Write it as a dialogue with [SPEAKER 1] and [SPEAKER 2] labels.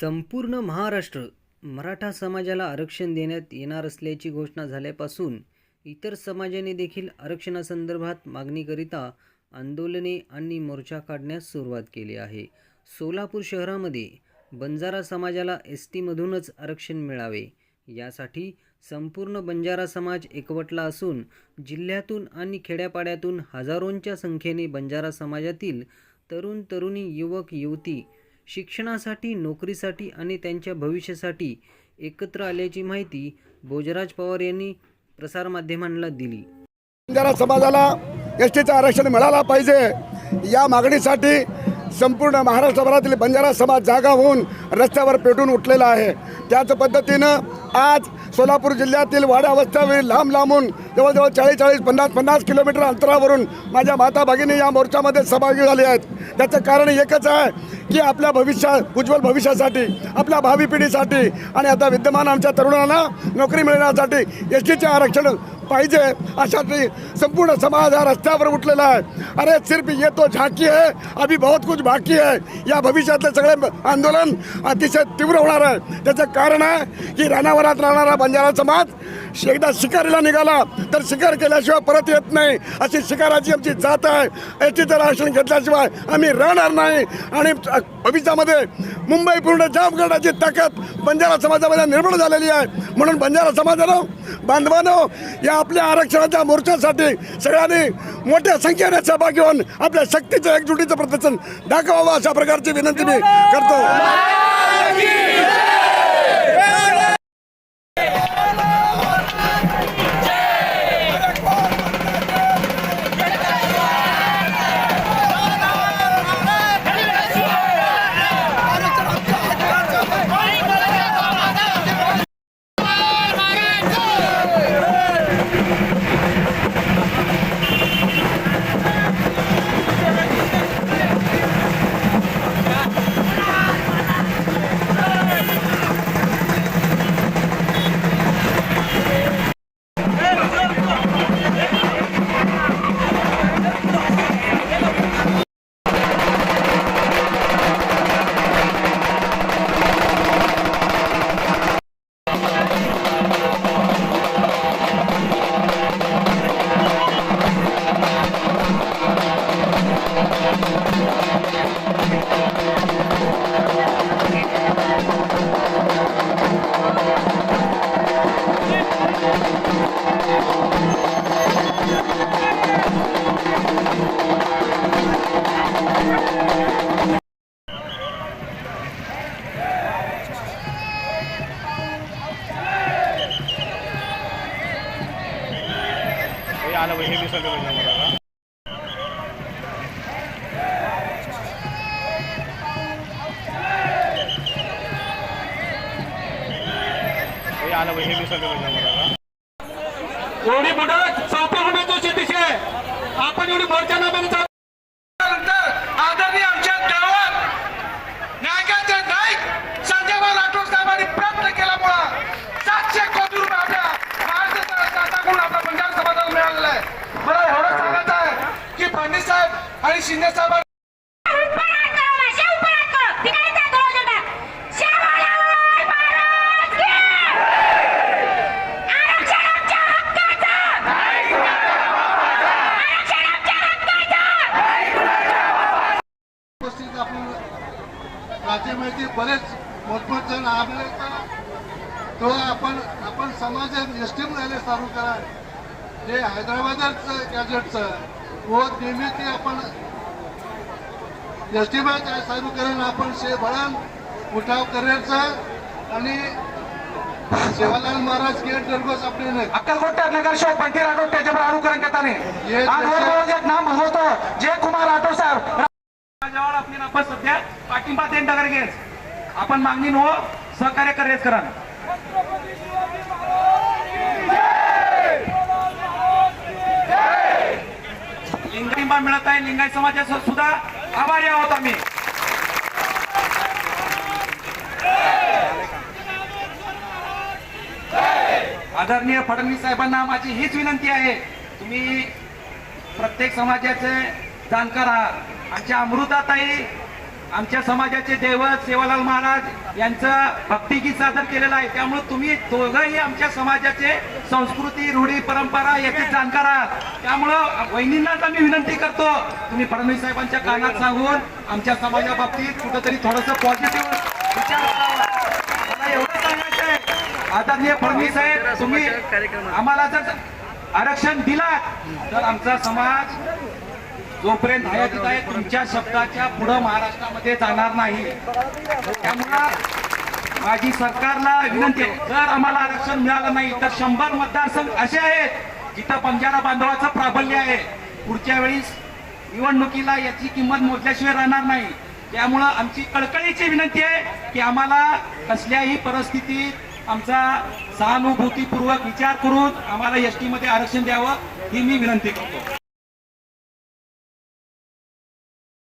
[SPEAKER 1] संपूर्ण महाराष्ट्र मराठा समाजाला आरक्षण देण्यात येणार असल्याची घोषणा झाल्यापासून इतर समाजाने देखील आरक्षणासंदर्भात मागणीकरिता आंदोलने आणि मोर्चा काढण्यास सुरुवात केली आहे. सोलापूर शहरामध्ये बंजारा समाजाला एस टीमधूनच आरक्षण मिळावे यासाठी संपूर्ण बंजारा समाज एकवटला असून जिल्ह्यातून आणि खेड्यापाड्यातून हजारोंच्या संख्येने बंजारा समाजातील तरुण तरुणी युवक युवती शिक्षणासाठी नोकरीसाठी आणि त्यांच्या भविष्यासाठी एकत्र आल्याची माहिती भोजराज पवार यांनी प्रसारमाध्यमांना दिली.
[SPEAKER 2] बंजारा समाजाला एस टीचं आरक्षण मिळाला पाहिजे या मागणीसाठी संपूर्ण महाराष्ट्रभरातील बंजारा समाज जागा होऊन रस्त्यावर पेटून उठलेला आहे. त्याच पद्धतीनं आज सोलापूर जिल्ह्यातील वाड्या वस्त्यावरील लांब लांबून जवळजवळ चाळीस चाळीस पन्नास पन्नास किलोमीटर अंतरावरून माझ्या माता भगिनी या मोर्चामध्ये सहभागी झाले आहेत. त्याचं कारण एकच आहे की आपल्या भविष्या उज्ज्वल भविष्यासाठी आपल्या भावी पिढीसाठी आणि आता विद्यमान आमच्या तरुणांना नोकरी मिळण्यासाठी एस टीचे आरक्षण पाहिजे. अशासाठी संपूर्ण समाज हा रस्त्यावर उठलेला आहे. अरे सिर्फ ये तो झाकी है अभी बहुत कुछ बाकी है. या भविष्यातले सगळे आंदोलन अतिशय तीव्र होणार आहे. त्याचं कारण आहे की रानावरात राहणारा बंजारा समाज एकदा शिकारीला निघाला तर शिकार केल्याशिवाय परत येत नाही. अशी शिकाराची आमची जात आहे. याचीचं आरक्षण घेतल्याशिवाय आम्ही राहणार नाही. आणि भविष्यामध्ये मुंबई पूर्ण जाम करण्याची ताकद बंजारा समाजामध्ये निर्माण झालेली आहे. म्हणून बंजारा समाजानं बांधवानो या आपल्या आरक्षणाच्या मोर्चासाठी सगळ्यांनी मोठ्या संख्येने सहभागी होऊन आपल्या शक्तीचं एकजुटीचं प्रदर्शन दाखवावं अशा प्रकारची विनंती मी करतो.
[SPEAKER 3] आलं पाहिजे आम्हाला हे आलं हे दिसलं पाहिजे आम्हाला
[SPEAKER 4] एवढी शेतीशी आहे. आपण एवढी मोर्चा न
[SPEAKER 5] उपस्थित आपण राज्यामध्ये बरेच मोठमोठ जण आपले तो आपण आपण समाज एस टी राहिले चालू करा. जे हैदराबादच गॅजेटचं व नेहमी ते आपण एस टी चालू करेन आपण शे बळण उठाव करायचं आणि सेवालाल महाराज गेट दरगोज आपले
[SPEAKER 4] अक्कलकोट नगर शो पंटी राठोड त्याच्यावर अनुकरण करताना नाम होतं जय कुमार राठोड साहेब. आपण सध्या पाठिंबा देण नगर घेस आपण मागणी नो सहकार्य करेच करा. लिंगाईंबा मिळत आहे लिंगाय समाजाचा सुद्धा आभारी आहोत आम्ही. आदरणीय फडणवीस साहेबांना माझी हीच विनंती आहे. तुम्ही प्रत्येक समाजाचे जाणकार आहात. आमच्या अमृताताई आमच्या समाजाचे दैवत सेवालाल महाराज यांचं भक्तिगीत सादर केलेलं आहे. त्यामुळे तुम्ही दोघंही आमच्या समाजाचे संस्कृती रूढी परंपरा याचे जाणकार आहात त्यामुळं वहिनींनाच आम्ही विनंती करतो तुम्ही फडणवीस साहेबांच्या कानात सांगून आमच्या समाजाबाबतीत कुठंतरी थोडंसं पॉझिटिव्ह विचार मला एवढं सांगायचं आहे. आदरणीय फडणवीस साहेब तुम्ही आम्हाला जर आरक्षण दिलात तर आमचा समाज जोपर्यंत हयातीत आहे तुमच्या शब्दाच्या पुढं महाराष्ट्रामध्ये जाणार नाही त्यामुळं माझी सरकारला विनंती आहे जर आम्हाला आरक्षण मिळालं नाही तर शंभर मतदारसंघ असे आहेत जिथं बंजारा बांधवाचं प्राबल्य आहे. पुढच्या वेळेस निवडणुकीला याची किंमत मोजल्याशिवाय राहणार नाही. त्यामुळं आमची कळकळीची विनंती आहे की आम्हाला कसल्याही परिस्थितीत आमचा सहानुभूतीपूर्वक विचार करून आम्हाला एसमध्ये आरक्षण द्यावं ही मी विनंती करतो.